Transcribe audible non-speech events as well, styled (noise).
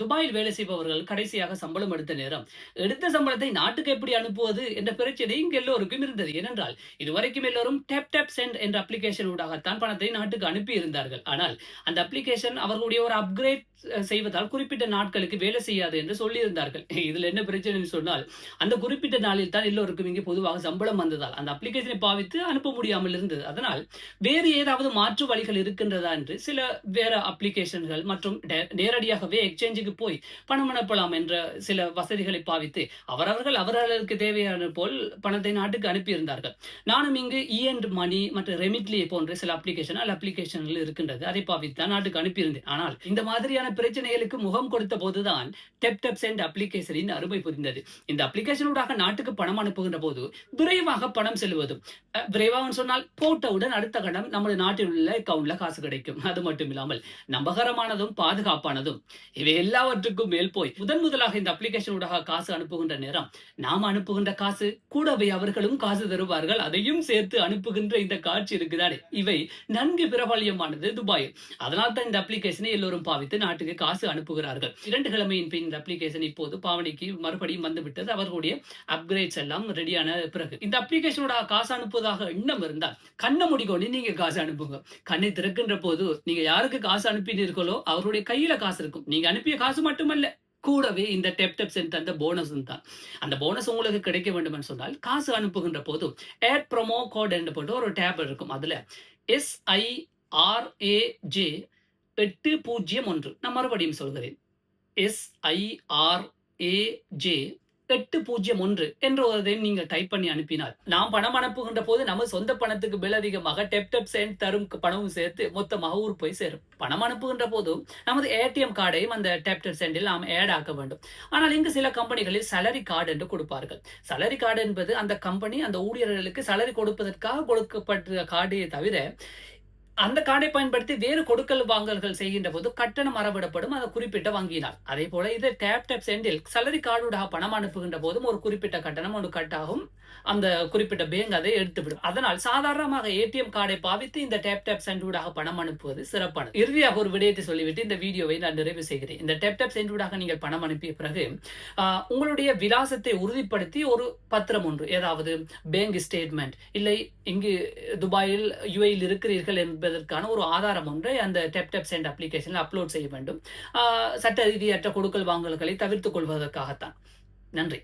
துபாயில் வேலை செய்பவர்கள் கடைசியாக சம்பளம் எடுத்த நேரம் எடுத்த சம்பளத்தை நாட்டுக்கு எப்படி அனுப்புவது என்ற பிரச்சனை இங்கு எல்லோருக்கும் இருந்தது. ஏனென்றால் இதுவரைக்கும் எல்லோரும் டேப் டேப் சென்ட் என்ற அப்ளிகேஷன் ஊடாகத்தான் பணத்தை நாட்டுக்கு அனுப்பி இருந்தார்கள் ஆனால் அந்த அப்ளிகேஷன் அவர்களுடைய ஒரு அப்கிரேட் செய்வதால் குறிப்பிட்ட நாட்களுக்கு வேலை செய்யாது என்று சொல்லியிருந்தார்கள். (laughs) இதில் என்ன பிரச்சனைன்னு சொன்னால் அந்த குறிப்பிட்ட நாளில் தான் எல்லோருக்கும் இங்கே பொதுவாக சம்பளம் வந்ததால் அந்த அப்ளிகேஷனை பாவித்து அனுப்ப முடியாமல் இருந்தது. அதனால் வேறு ஏதாவது மாற்று வழிகள் இருக்கின்றதா என்று சில வேற அப்ளிகேஷன்கள் மற்றும் நேரடியாகவே எக்ஸ்சேஞ்சுக்கு போய் பணம் அனுப்பலாம் என்ற சில வசதிகளை பாவித்து அவரவர்கள் அவர்களுக்கு தேவையான போல் பணத்தை நாட்டுக்கு அனுப்பியிருந்தார்கள். நானும் இங்கு e இஎன்ட் மணி மற்றும் ரெமிட்லி போன்ற சில அப்ளிகேஷன் அல்ல அப்ளிகேஷன்கள் இருக்கின்றது. அதை பாவித்து தான் நாட்டுக்கு அனுப்பியிருந்தேன். ஆனால் இந்த மாதிரியான பிரச்சனைகளுக்கு முகம் கொடுத்த போதுதான் டெப் டெப் சென்ட் அப்ளிகேஷனின் அருமை புரிந்தது. இந்த அப்ளிகேஷனூடாக நாட்டுக்கு பணம் அனுப்புகின்ற போது விரைவாக பணம் செல்வதும் விரைவாக சொன்னால் போட்டவுடன் அடுத்த கடம் நமது நாட்டில் உள்ள அக்கவுண்ட்ல காசு கிடைக்கும். அது மட்டும் இல்லாமல் நம்பகரமானதும் பாதுகாப்பானதும் இவை எல்லாவற்றுக்கும் மேல் போய் முதன் முதலாக இந்த அப்ளிகேஷன் ஊடாக காசு அனுப்புகின்ற நேரம் நாம் அனுப்புகின்ற காசு கூடவே அவர்களும் காசு தருவார்கள். அதையும் சேர்த்து அனுப்புகின்ற இந்த காட்சி இருக்குதானே? இவை நன்கு பிரபல்யமானது துபாய் அதனால் தான் இந்த அப்ளிகேஷனை எல்லோரும் பாவித்து நாட்டுக்கு காசு அனுப்புகிறார்கள். இரண்டு கிழமையின் பின் இந்த அப்ளிகேஷன் இப்போது பாவனைக்கு மறுபடியும் வந்து விட்டது அவர்களுடைய அப்கிரேட்ஸ் எல்லாம் ரெடியான பிறகு. இந்த அப்ளிகேஷனோட காசு அனுப்புவதாக எண்ணம் இருந்தால் கண்ணை முடிக்கொண்டு நீங்க காசு அனுப்புங்க. கண்ணை திறக்கின்ற போது நீங்க யாருக்கு காசு அனுப்பினீர்களோ அவருடைய கையில காசு இருக்கும். நீங்க அனுப்பிய காசு மட்டுமல்ல. கூடவே இந்த டெப் டெப் சென்ட் அந்த போனஸும் தான். அந்த போனஸ் உங்களுக்கு கிடைக்க வேண்டும் என்று சொன்னால் காசு அனுப்புகின்ற போது ஏட் ப்ரோமோ கோட் என்று போட்டு ஒரு டேப் இருக்கும். அதில் எஸ்ஐஆர்ஏஜே எட்டு பூஜ்ஜியம் ஒன்று. நான் மறுபடியும் சொல்கிறேன். எஸ்ஐஆர்ஏஜே எட்டு பூஜ்ஜியம் ஒன்று என்ற ஒரு நீங்கள் டைப் பண்ணி அனுப்பினால். நாம் பணம் அனுப்புகின்ற போது நம்ம சொந்த பணத்துக்கு மேலதிகமாக டெப் டெப் சென்ட் தரும் பணமும் சேர்த்து மொத்தமாக ஊர் போய் சேரும். பணம் அனுப்புகின்ற போதும் நமது ஏடிஎம் கார்டையும் அந்த டெப் டெப் சென்டில் நாம் ஆட் ஆக்க வேண்டும். ஆனால் இங்கு சில கம்பெனிகளில் சலரி கார்டு என்று கொடுப்பார்கள். சலரி கார்டு என்பது அந்த கம்பெனி அந்த ஊழியர்களுக்கு சலரி கொடுப்பதற்காக கொடுக்கப்பட்ட கார்டையே தவிர அந்த கார்டை பயன்படுத்தி வேறு கொடுக்கல் வாங்கல்கள் செய்கின்ற போது கட்டணம் அறவிடப்படும் அதை குறிப்பிட்ட வங்கியினால். அதே போல இது டேப் டேப் சென்டில் சலரி கார்டுடாக பணம் அனுப்புகின்ற போதும் ஒரு குறிப்பிட்ட கட்டணம் ஒன்று கட்டாகும் அந்த குறிப்பிட்ட பேங்க் அதை எடுத்துவிடும். அதனால் சாதாரணமாக ஏடிஎம் கார்டை பாவித்து இந்த டேப் டேப் சென்டூடாக பணம் அனுப்புவது சிறப்பானது. இறுதியாக ஒரு விடயத்தை சொல்லிவிட்டு இந்த வீடியோவை நான் நிறைவு செய்கிறேன். இந்த டேப் டேப் சென்டூடாக நீங்கள் பணம் அனுப்பிய பிறகு உங்களுடைய விலாசத்தை உறுதிப்படுத்தி ஒரு பத்திரம் ஒன்று ஏதாவது பேங்க் ஸ்டேட்மெண்ட் இல்லை இங்கு துபாயில் யுஏயில் இருக்கிறீர்கள் என்பதற்கான ஒரு ஆதாரம் ஒன்றை அந்த டெப் டெப் சென்ட் அப்ளிகேஷனில் அப்லோட் செய்ய வேண்டும். சட்ட ரீதியற்ற கொடுக்கல் வாங்கல்களை தவிர்த்துக் கொள்வதற்காகத்தான். நன்றி.